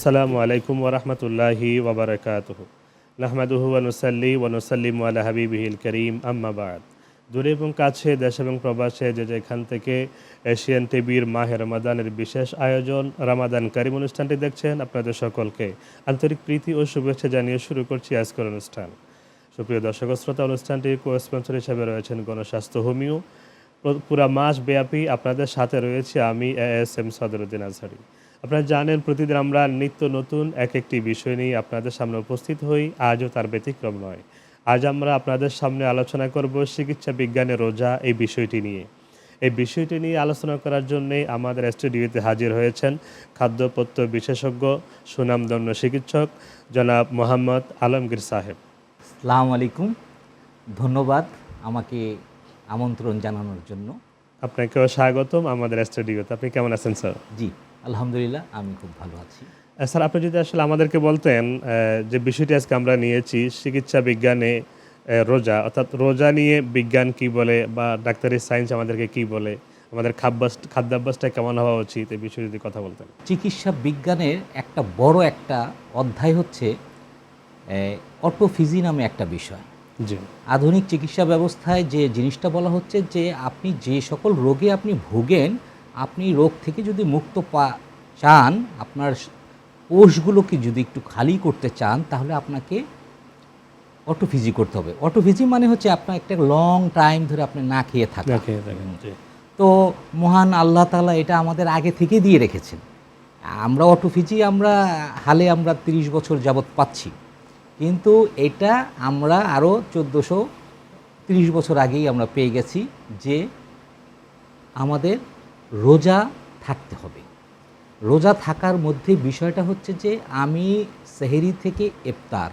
আসসালামু আলাইকুম ওরহমতুল্লাহি ওবরাকাতুহ নাহমাদুহু ওয়ানুসাল্লি ওয়ানুসাল্লিম আলা হাবিবিহিল করিম, আম্মা বাদ। দূরে এবং কাছে, দেশ এবং প্রবাসে যে যেখান থেকে এশিয়ান টিভির মাহে রমাদানের বিশেষ আয়োজন, রামাদান করিম অনুষ্ঠানটি দেখছেন আপনাদের সকলকে। আন্তরিক প্রীতি ও শুভেচ্ছা জানিয়ে শুরু করছি আজকের অনুষ্ঠান। সুপ্রিয় দর্শক শ্রোতা, অনুষ্ঠানটির কো স্পন্সর হিসেবে রয়েছেন গণস্বাস্থ্য হোমিও। পুরা মাস ব্যাপী আপনাদের সাথে রয়েছে আমি A S M Sadruddin Azhari. আপনারা জানেন প্রতিদিন আমরা নিত্য নতুন এক একটি বিষয় নিয়ে আপনাদের সামনে উপস্থিত হই। আজও তার ব্যতিক্রম নয়। আজ আমরা আপনাদের সামনে আলোচনা করব চিকিৎসা বিজ্ঞানের রোজা এই বিষয়টি নিয়ে। এই বিষয়টি নিয়ে আলোচনা করার জন্যে আমাদের স্টুডিওতে হাজির হয়েছেন খাদ্যপত্য বিশেষজ্ঞ সুনামধন্য চিকিৎসক জনাব মোহাম্মদ আলমগীর সাহেব। সালাম আলাইকুম। ধন্যবাদ আমাকে আমন্ত্রণ জানানোর জন্য। আপনাকেও স্বাগতম আমাদের স্টুডিওতে। আপনি কেমন আছেন স্যার? জি। আলহামদুলিল্লাহ আমি খুব ভালো আছি। স্যার আপনি যদি আসলে আমাদেরকে বলতেন যে বিষয়টি আজকে আমরা নিয়েছি চিকিৎসা বিজ্ঞানে রোজা অর্থাৎ রোজা নিয়ে বিজ্ঞান কি বলে বা ডাক্তারি সায়েন্স আমাদেরকে কি বলে আমাদের খাদ্যাভ্যাস খাদ্যাভ্যাসটা কেমন হওয়া উচিত এই বিষয়ে যদি কথা বলতেন। চিকিৎসা বিজ্ঞানের একটা বড় একটা অধ্যায় হচ্ছে অটোফিজি নামে একটা বিষয়। জি। আধুনিক চিকিৎসা ব্যবস্থায় যে জিনিসটা বলা হচ্ছে যে আপনি যে সকল রোগে আপনি ভোগেন আপনি রোগ থেকে যদি মুক্ত পা চান আপনার কোষগুলোকে যদি একটু খালি করতে চান তাহলে আপনাকে অটোফিজি করতে হবে। অটোফিজি মানে হচ্ছে আপনার একটা লং টাইম ধরে আপনি না খেয়ে থাকা। দেখে দেখেন জি। তো মহান আল্লাহ তাআলা এটা আমাদের আগে থেকে দিয়ে রেখেছেন। আমরা অটোফিজি আমরা হালে আমরা ৩০ বছর যাবৎ পাচ্ছি। কিন্তু এটা আমরা আরও চোদ্দোশো তিরিশ বছর আগেই আমরা পেয়ে গেছি যে আমাদের রোজা থাকতে হবে। রোজা থাকার মধ্যে বিষয়টা হচ্ছে যে আমি সেহেরি থেকে ইফতার।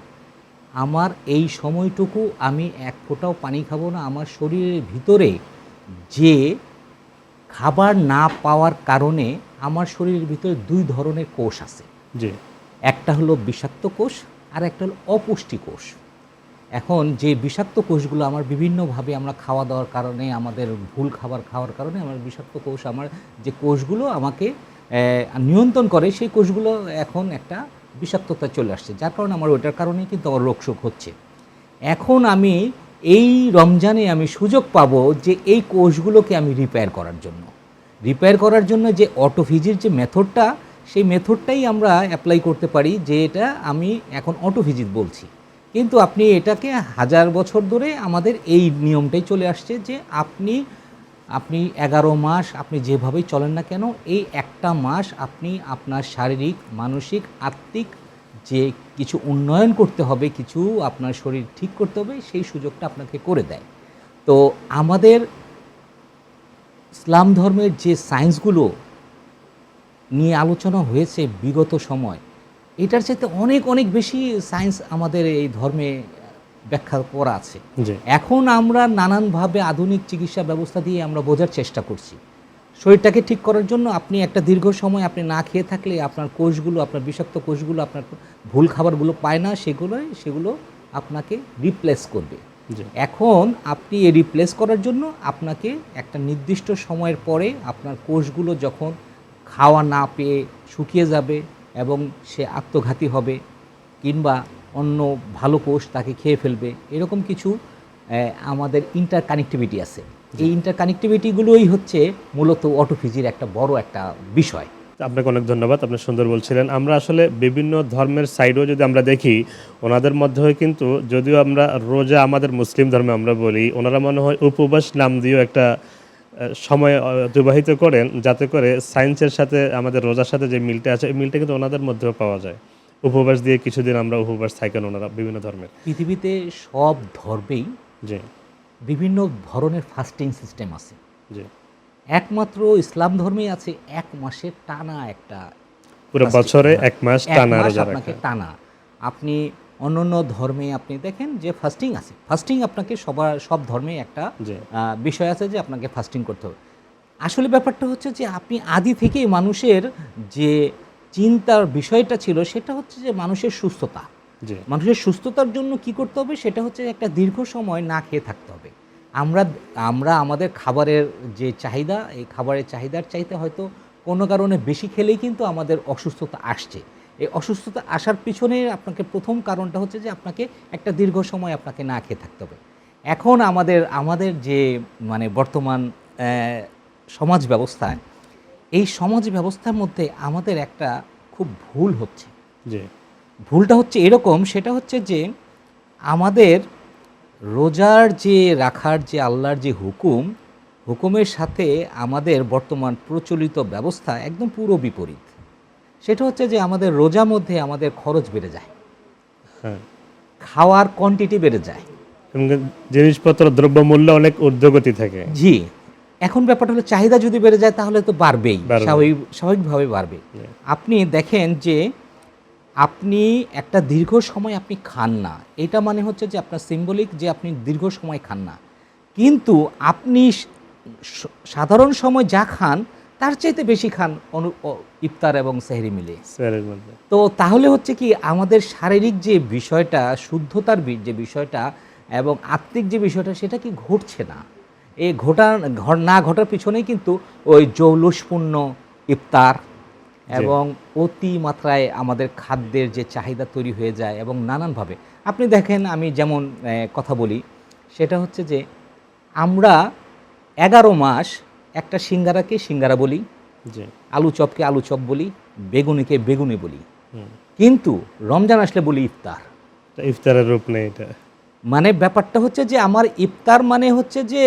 আমার এই সময়টুকু আমি এক ফোঁটাও পানি খাব না আমার শরীরের ভিতরে যে খাবার না পাওয়ার কারণে আমার শরীরের ভিতরে দুই ধরনের কোষ আছে। একটা হলো বিষাক্ত কোষ আর একটা হলো অপুষ্টি কোষ। এখন যে বিষাক্ত কোষগুলো আমার বিভিন্নভাবে আমরা খাওয়া দাওয়ার কারণে, আমাদের ভুল খাবার খাওয়ার কারণে আমার বিষাক্ত কোষ, আমার যে কোষগুলো আমাকে নিয়ন্ত্রণ করে, সেই কোষগুলো এখন একটা বিষাক্ততা চলে আসছে। যার কারণে আমার ওইটার কারণেই কিন্তু আমার রোগশোক হচ্ছে। এখন আমি এই রমজানে আমি সুযোগ পাবো যে এই কোষগুলোকে আমি রিপেয়ার করার জন্য। রিপেয়ার করার জন্য যে অটোফিজির যে মেথডটা সেই মেথডটাই আমরা অ্যাপ্লাই করতে পারি যে এটা আমি এখন অটোফিজিট বলছি। কিন্তু আপনি এটাকে হাজার বছর ধরে আমাদের এই নিয়মটাই চলে আসছে যে আপনি আপনি এগারো মাস আপনি যেভাবেই চলেন না কেন, এই একটা মাস আপনি আপনার শারীরিক, মানসিক, আত্মিক যে কিছু উন্নয়ন করতে হবে, কিছু আপনার শরীর ঠিক করতে হবে, সেই সুযোগটা আপনাকে করে দেয়। তো আমাদের ইসলাম ধর্মের যে সায়েন্সগুলো নিয়ে আলোচনা হয়েছে বিগত সময় এটার চাইতে অনেক অনেক বেশি সায়েন্স আমাদের এই ধর্মে ব্যাখ্যা করা আছে। এখন আমরা নানানভাবে আধুনিক চিকিৎসা ব্যবস্থা দিয়ে আমরা বোঝার চেষ্টা করছি। শরীরটাকে ঠিক করার জন্য আপনি একটা দীর্ঘ সময় আপনি না খেয়ে থাকলে আপনার কোষগুলো আপনার বিষাক্ত কোষগুলো আপনার ভুল খাবারগুলো পায় না সেগুলো সেগুলো আপনাকে রিপ্লেস করবে। এখন আপনি এ রিপ্লেস করার জন্য আপনাকে একটা নির্দিষ্ট সময়ের পরে আপনার কোষগুলো যখন খাওয়া না পেয়ে শুকিয়ে যাবে এবং সে আত্মঘাতী হবে কিংবা অন্য ভালো কোষ তাকে খেয়ে ফেলবে। এরকম কিছু আমাদের ইন্টার কানেক্টিভিটি আছে এই ইন্টার কানেক্টিভিটিগুলোই হচ্ছে মূলত অটোফিজির একটা বড় একটা বিষয়। আপনাকে অনেক ধন্যবাদ আপনি সুন্দর বলছিলেন। আমরা আসলে বিভিন্ন ধর্মের সাইডও যদি আমরা দেখি ওনাদের মধ্যেও কিন্তু যদিও আমরা রোজা আমাদের মুসলিম ধর্মে আমরা বলি ওনারা মনে হয় উপবাস নাম দিয়েও একটা সময় অতিবাহিত করেন যাতে করে সায়েন্সের সাথে আমাদের রোজার সাথে যে মিলটা আছে এই মিলটা কিন্তু ওনাদের মধ্যেও পাওয়া যায়। উপবাস দিয়ে কিছুদিন আমরা উপবাস থাকেন ওনারা বিভিন্ন ধর্মের। পৃথিবীতে সব ধর্মেই যে বিভিন্ন ধরনের ফাস্টিং সিস্টেম আছে। যে একমাত্র ইসলাম ধর্মেই আছে এক মাসের টানা একটা পুরো বছরে। এক মাস টানা টানা। আপনি অন্যান্য ধর্মে আপনি দেখেন যে ফাস্টিং আছে। ফাস্টিং আপনাকে সবার সব ধর্মে একটা বিষয় আছে যে আপনাকে ফাস্টিং করতে হবে। আসলে ব্যাপারটা হচ্ছে যে আপনি আদি থেকেই মানুষের যে চিন্তার বিষয়টা ছিল সেটা হচ্ছে যে মানুষের সুস্থতা। মানুষের সুস্থতার জন্য কি করতে হবে? সেটা হচ্ছে একটা দীর্ঘ সময় না খেয়ে থাকতে হবে। আমরা আমরা আমাদের খাবারের যে চাহিদা এই খাবারের চাহিদার চাইতে হয়তো কোনো কারণে বেশি খেলেই কিন্তু আমাদের অসুস্থতা আসছে। এই অসুস্থতা আসার পিছনে আপনাকে প্রথম কারণটা হচ্ছে যে আপনাকে একটা দীর্ঘ সময় আপনাকে না খেয়ে থাকতে হবে। এখন আমাদের আমাদের যে মানে বর্তমান সমাজ ব্যবস্থায় এই সমাজ ব্যবস্থার মধ্যে আমাদের একটা খুব ভুল হচ্ছে। ভুলটা হচ্ছে এরকম সেটা হচ্ছে যে আমাদের রোজার যে রাখার যে আল্লাহর যে হুকুম হুকুমের সাথে আমাদের বর্তমান প্রচলিত ব্যবস্থা একদম পুরো বিপরীত। সেটা হচ্ছে যে আমাদের রোজা মধ্যে আমাদের খরচ বেড়ে যায়। হ্যাঁ। খাওয়ার কোয়ান্টিটি বেড়ে যায়। জিনিসপত্র দ্রব্যমূল্য অনেক ঊর্ধ্বগতি থাকে। জি। এখন ব্যাপারটা হলো চাহিদা যদি বেড়ে যায় তাহলে তো বাড়বেই। স্বাভাবিক স্বাভাবিকভাবে বাড়বে আপনি দেখেন যে আপনি একটা দীর্ঘ সময় আপনি খান না। এটা মানে হচ্ছে যে আপনার সিম্বলিক যে আপনি দীর্ঘ সময় খান না। কিন্তু আপনি সাধারণ সময় যা খান তার চাইতে বেশি খান অনু ইফতার এবং সেহরি মিলে। তো তাহলে হচ্ছে কি আমাদের শারীরিক যে বিষয়টা শুদ্ধতার যে বিষয়টা এবং আত্মিক যে বিষয়টা সেটা কি ঘটছে না? এই ঘটার না ঘটার পিছনেই কিন্তু ওই জৌলুসপূর্ণ ইফতার এবং অতি মাত্রায় আমাদের খাদ্যের যে চাহিদা তৈরি হয়ে যায় এবং নানানভাবে। আপনি দেখেন আমি যেমন কথা বলি সেটা হচ্ছে যে আমরা এগারো মাস একটা সিঙ্গারাকে সিঙ্গারা বলি আলু চপকে আলু চপ বলি বেগুনিকে বেগুনি বলি। কিন্তু রমজান আসলে বলি ইফতার। ইফতারের রূপ নেই এটা। মানে ব্যাপারটা হচ্ছে যে আমার ইফতার মানে হচ্ছে যে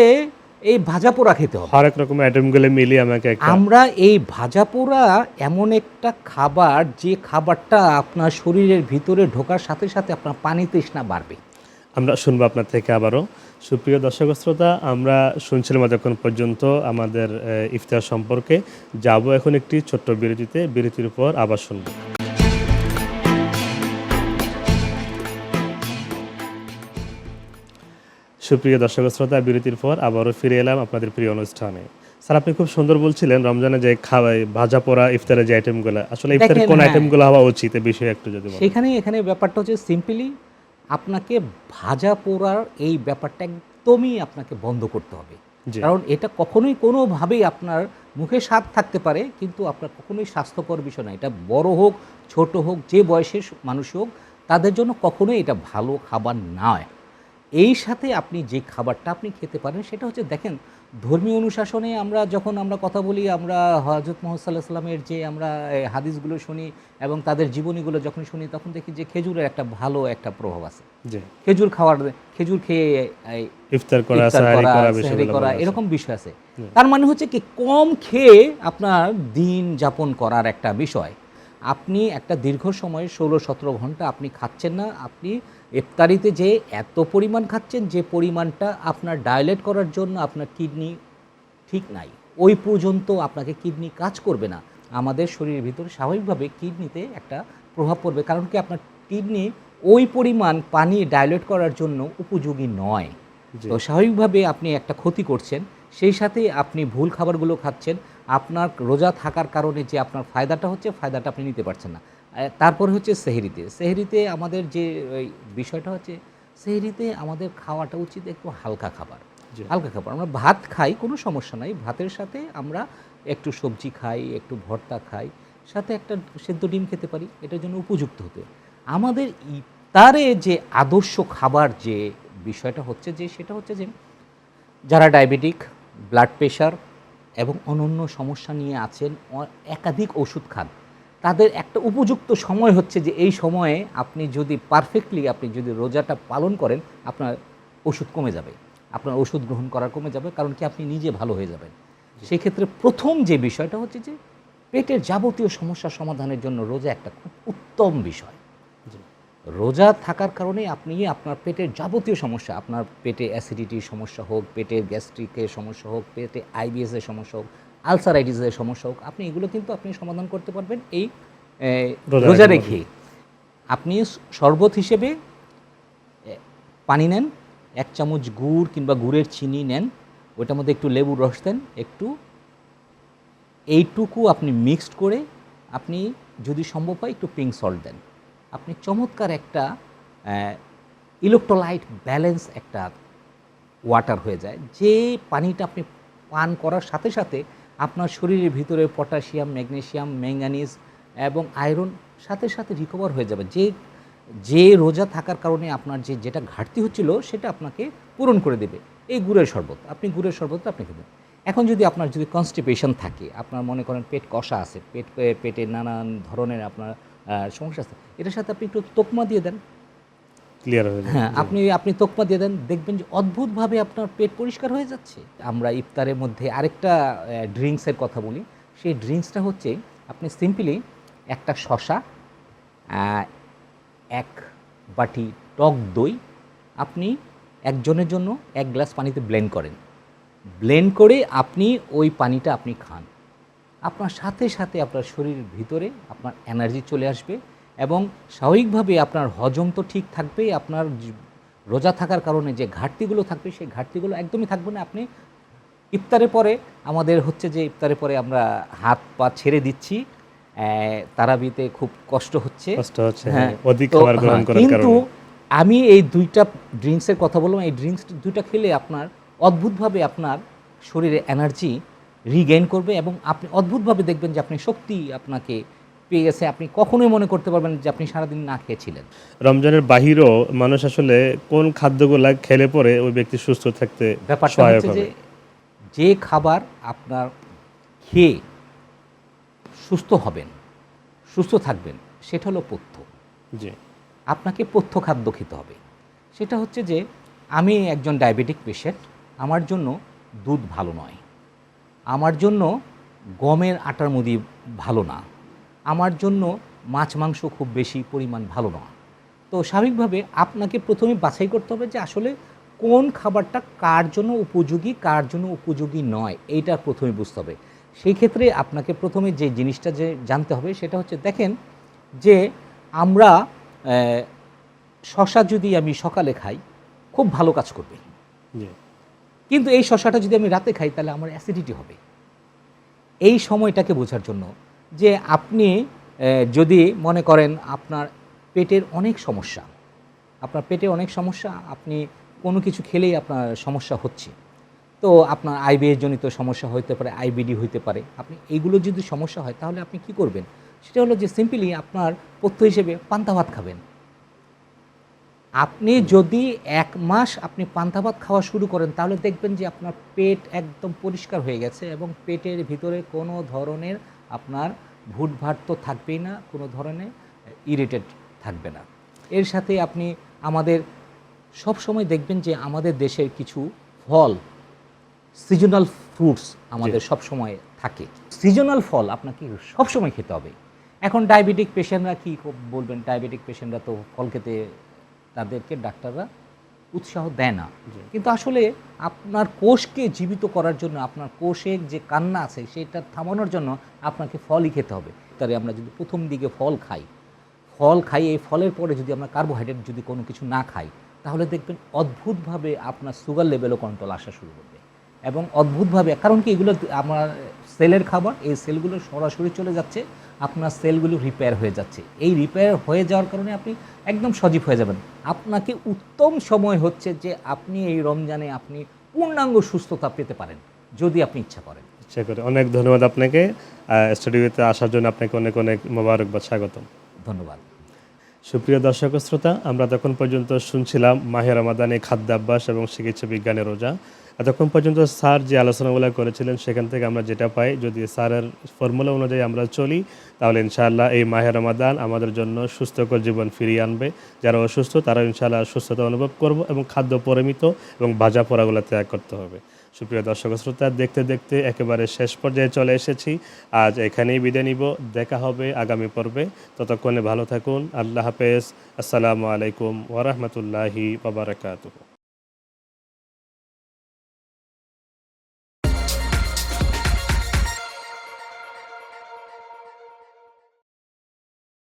এই ভাজা পোড়া খেতে হবে। হরেক রকমের আইটেমগুলো মিলিয়ে আমাকে আমরা এই ভাজা পোড়া এমন একটা খাবার যে খাবারটা আপনার শরীরের ভিতরে ঢোকার সাথে সাথে আপনার পানি তৃষ্ণা বাড়বে। আমরা শুনব আপনার থেকে আবারও। সুপ্রিয় দর্শক শ্রোতা আমরা শুনছিলাম এতক্ষণ পর্যন্ত আমাদের ইফতার সম্পর্কে। যাব এখন একটি ছোট্ট বিরতিতে। বিরতির পর আবার শুনব। সুপ্রিয় দর্শক শ্রোতা বিরতির পর আবারও ফিরে এলাম আপনাদের প্রিয় অনুষ্ঠানে। স্যার আপনি খুব সুন্দর বলছিলেন রমজানে যে খাওয়াই ভাজা পোড়া ইফতারের যে আইটেমগুলো আসলে ইফতারে দেখেন, কোন হ্যাঁ। আইটেমগুলো হওয়া উচিত? এই বিষয়ে একটু যদি বলেন। সেখানে এখানে ব্যাপারটা হচ্ছে সিম্পলি আপনাকে ভাজা পোড়ার এই ব্যাপারটা একদমই আপনাকে বন্ধ করতে হবে। কারণ এটা কখনোই কোনোভাবেই আপনার মুখে স্বাদ থাকতে পারে কিন্তু আপনার কখনোই স্বাস্থ্যকর বিষয় না। এটা বড় হোক ছোট হোক যে বয়সের মানুষ হোক তাদের জন্য কখনোই এটা ভালো খাবার নয়। এই সাথে আপনি যে খাবারটা আপনি খেতে পারেন সেটা হচ্ছে দেখেন ধর্মীয় অনুশাসনে আমরা যখন আমরা কথা বলি আমরা হজরত মোহাম্মদ সাল্লাহ সাল্লামের যে আমরা হাদিসগুলো শুনি এবং তাদের জীবনীগুলো যখন শুনি তখন দেখি যে খেজুরের একটা ভালো একটা প্রভাব আছে। খেজুর খাওয়ার খেজুর খেয়ে ইফতার করা করা, করা সেহরি করা এরকম বিষয় আছে। তার মানে হচ্ছে কি কম খেয়ে আপনার দিন যাপন করার একটা বিষয়। আপনি একটা দীর্ঘ সময় ষোলো সতেরো ঘণ্টা আপনি খাচ্ছেন না আপনি ইফতারিতে যে এত পরিমাণ খাচ্ছেন যে পরিমাণটা আপনার ডায়লেট করার জন্য আপনার কিডনি ঠিক নাই ওই পর্যন্ত আপনাকে কিডনি কাজ করবে না। আমাদের শরীরের ভিতরে স্বাভাবিকভাবে কিডনিতে একটা প্রভাব পড়বে কারণ কি আপনার কিডনি ওই পরিমাণ পানি ডাইলেট করার জন্য উপযোগী নয়। তো স্বাভাবিকভাবে আপনি একটা ক্ষতি করছেন সেই সাথে আপনি ভুল খাবারগুলো খাচ্ছেন আপনার রোজা থাকার কারণে যে আপনার ফায়দাটা হচ্ছে ফায়দাটা আপনি নিতে পারছেন না। তারপরে হচ্ছে সেহরিতে। সেহরিতে আমাদের যে ওই বিষয়টা হচ্ছে সেহরিতে আমাদের খাওয়াটা উচিত একটু হালকা খাবার। হালকা খাবার। আমরা ভাত খাই কোনো সমস্যা নাই। ভাতের সাথে আমরা একটু সবজি খাই একটু ভর্তা খাই সাথে একটা সেদ্ধ ডিম খেতে পারি। এটার জন্য উপযুক্ত হতে। আমাদের ইফতারে যে আদর্শ খাবার যে বিষয়টা হচ্ছে যে সেটা হচ্ছে যে যারা ডায়াবেটিক ব্লাড প্রেশার এবং অনন্য সমস্যা নিয়ে আছেন একাধিক ওষুধ খান। তাদের একটা উপযুক্ত সময় হচ্ছে যে এই সময়ে আপনি যদি পারফেক্টলি আপনি যদি রোজাটা পালন করেন আপনার ওষুধ কমে যাবে। আপনার ওষুধ গ্রহণ করা কমে যাবে কারণ কি আপনি নিজে ভালো হয়ে যাবেন। সেই ক্ষেত্রে প্রথম যে বিষয়টা হচ্ছে যে পেটের যাবতীয় সমস্যা সমাধানের জন্য রোজা একটা খুব উত্তম বিষয়। রোজা থাকার কারণে আপনি আপনার পেটের যাবতীয় সমস্যা আপনার পেটে অ্যাসিডিটির সমস্যা হোক পেটের গ্যাস্ট্রিকের সমস্যা হোক পেটে আইবিএসের সমস্যা হোক আলসারাইটিসের সমস্যা হোক আপনি এগুলো কিন্তু আপনি সমাধান করতে পারবেন এই রোজা রেখে। আপনি শরবত হিসেবে পানি নেন এক চামচ গুড় কিংবা গুড়ের চিনি নেন ওইটার মধ্যে একটু লেবুর রস দেন একটু। এইটুকু আপনি মিক্সড করে আপনি যদি সম্ভব হয় একটু পিঙ্ক সল্ট দেন। আপনি চমৎকার একটা ইলেকট্রোলাইট ব্যালেন্স একটা ওয়াটার হয়ে যায়। যে পানিটা আপনি পান করার সাথে সাথে আপনার শরীরের ভিতরে পটাশিয়াম ম্যাগনেসিয়াম ম্যাঙ্গানিজ এবং আয়রন সাথে সাথে রিকভার হয়ে যাবে। যে যে রোজা থাকার কারণে আপনার যে, যেটা ঘাটতি হচ্ছিল সেটা আপনাকে পূরণ করে দেবে। এই গুড়ের শরবত, আপনি গুড়ের শরবত আপনি খেবেন। এখন যদি আপনার যদি কনস্টিপেশন থাকে, আপনার মনে করেন পেট কষা আছে, পেট পেটে নানান ধরনের আপনার সমস্যা আছে, এটার সাথে আপনি একটু তোকমা দিয়ে দেন। ক্লিয়ার হয়ে হ্যাঁ আপনি আপনি তোকমা দিয়ে দেন দেখবেন যে অদ্ভুতভাবে আপনার পেট পরিষ্কার হয়ে যাচ্ছে। আমরা ইফতারের মধ্যে আরেকটা ড্রিঙ্কসের কথা বলি। সেই ড্রিঙ্কসটা হচ্ছে আপনি সিম্পলি একটা শশা এক বাটি টক দই আপনি একজনের জন্য এক গ্লাস পানিতে ব্লেন্ড করেন। ব্লেন্ড করে আপনি ওই পানিটা আপনি খান। আপনার সাথে সাথে আপনার শরীরের ভিতরে আপনার এনার্জি চলে আসবে। এবং স্বাভাবিকভাবে আপনার হজম তো ঠিক থাকবে আপনার রোজা থাকার কারণে যে ঘাটতিগুলো থাকবে সেই ঘাটতিগুলো একদমই থাকবে না। আপনি ইফতারের পরে আমাদের হচ্ছে যে ইফতারের পরে আমরা হাত পা ছেড়ে দিচ্ছি তারাবিতে খুব কষ্ট হচ্ছে। কষ্ট হচ্ছে হ্যাঁ, হ্যাঁ, হ্যাঁ, কিন্তু আমি এই দুইটা ড্রিঙ্কসের কথা বললাম এই ড্রিঙ্কস দুইটা খেলে আপনার অদ্ভুতভাবে আপনার শরীরে এনার্জি রিগেইন করবে এবং আপনি অদ্ভুতভাবে দেখবেন যে আপনি শক্তি আপনাকে পেয়ে গেছে আপনি কখনোই মনে করতে পারবেন যে আপনি সারাদিন না খেয়েছিলেন। রমজানের বাহিরও মানুষ আসলে কোন খাদ্যগুলা খেলে পরে ওই ব্যক্তি সুস্থ থাকতে ব্যাপারটা হচ্ছে যে যে খাবার আপনার খেয়ে সুস্থ হবেন সুস্থ থাকবেন সেটা হলো পথ্য। জি। আপনাকে পথ্য খাদ্য খেতে হবে। সেটা হচ্ছে যে আমি একজন ডায়াবেটিক পেশেন্ট আমার জন্য দুধ ভালো নয়। আমার জন্য গমের আটার মুদি ভালো না। আমার জন্য মাছ মাংস খুব বেশি পরিমাণ ভালো নয় তো স্বাভাবিকভাবে আপনাকে প্রথমে বাছাই করতে হবে যে আসলে কোন খাবারটা কার জন্য উপযোগী কার জন্য উপযোগী নয় এইটা প্রথমে বুঝতে হবে। সেই ক্ষেত্রে আপনাকে প্রথমে যে জিনিসটা যে জানতে হবে সেটা হচ্ছে দেখেন যে আমরা শশা যদি আমি সকালে খাই খুব ভালো কাজ করবে। কিন্তু এই শশাটা যদি আমি রাতে খাই তাহলে আমার অ্যাসিডিটি হবে। এই সময়টাকে বোঝার জন্য যে আপনি যদি মনে করেন আপনার পেটের অনেক সমস্যা, আপনার পেটে অনেক সমস্যা, আপনি কোনো কিছু খেলেই আপনার সমস্যা হচ্ছে। তো আপনার আইবিএস জনিত সমস্যা হতে পারে আইবিডি হইতে পারে। আপনি এইগুলো যদি সমস্যা হয়, তাহলে আপনি কি করবেন? সেটা হলো যে সিম্পলি আপনার পথ্য হিসেবে পান্তা ভাত খাবেন। আপনি যদি এক মাস আপনি পান্তা ভাত খাওয়া শুরু করেন, তাহলে দেখবেন যে আপনার পেট একদম পরিষ্কার হয়ে গেছে এবং পেটের ভিতরে কোনো ধরনের আপনার ভুটভাট তো থাকবেই না কোনো ধরনের ইরিটেড থাকবে না। এর সাথে আপনি আমাদের সব সময় দেখবেন যে আমাদের দেশের কিছু ফল সিজনাল ফ্রুটস আমাদের সব সময় থাকে। সিজনাল ফল আপনাকে সব সময় খেতে হবে। এখন ডায়াবেটিক পেশেন্টরা কি ক- বলবেন? ডায়াবেটিক পেশেন্টরা তো ফল খেতে তাদেরকে ডাক্তাররা উৎসাহ দেয় না। কিন্তু আসলে আপনার কোষকে জীবিত করার জন্য আপনার কোষের যে কান্না আছে সেটা থামানোর জন্য আপনাকে ফলই খেতে হবে। তাহলে আমরা যদি প্রথম দিকে ফল খাই ফল খাই এই ফলের পরে যদি আমরা কার্বোহাইড্রেট যদি কোনো কিছু না খাই তাহলে দেখবেন অদ্ভুতভাবে আপনার সুগার লেভেলও কন্ট্রোল আসা শুরু করবে। এবং অদ্ভুতভাবে কারণ কি এগুলো আমার সেলের খাবার এই সেলগুলো সরাসরি চলে যাচ্ছে আপনার সেলগুলো রিপেয়ার হয়ে যাচ্ছে। এই রিপেয়ার হয়ে যাওয়ার কারণে আপনি একদম সজীব হয়ে যাবেন। আপনাকে উত্তম সময় হচ্ছে যে আপনি এই রমজানে আপনি পূর্ণাঙ্গ সুস্থতা পেতে পারেন যদি আপনি ইচ্ছা করেন। ইচ্ছা করে। অনেক ধন্যবাদ আপনাকে। স্টুডিওতে আসার জন্য আপনাকে অনেক অনেক মোবারকবাদ স্বাগতম। ধন্যবাদ। সুপ্রিয় দর্শক শ্রোতা আমরা তখন পর্যন্ত শুনছিলাম মাহের রমাদানে খাদ্যাভ্যাস এবং চিকিৎসা বিজ্ঞানের রোজা। এতক্ষণ পর্যন্ত স্যার যে আলোচনাগুলো করেছিলেন, সেখান থেকে আমরা যেটা পাই, যদি স্যারের ফর্মুলা অনুযায়ী আমরা চলি, তাহলে ইনশাআল্লাহ এই মাহের রমাদান আমাদের জন্য সুস্থকর জীবন ফিরিয়ে আনবে। যারা অসুস্থ তারা ইনশাআল্লাহ সুস্থতা অনুভব করব এবং খাদ্য পরিমিত এবং ভাজা পোড়াগুলো ত্যাগ করতে হবে। সুপ্রিয় দর্শক শ্রোতা, দেখতে দেখতে একেবারে শেষ পর্যায়ে চলে এসেছি। আজ এখানেই বিদায় নিব। দেখা হবে আগামী পর্বে। ততক্ষণে ভালো থাকুন। আল্লাহ হাফেজ। আসসালামু আলাইকুম ওরহমতুল্লাহি বাবরকাতুহ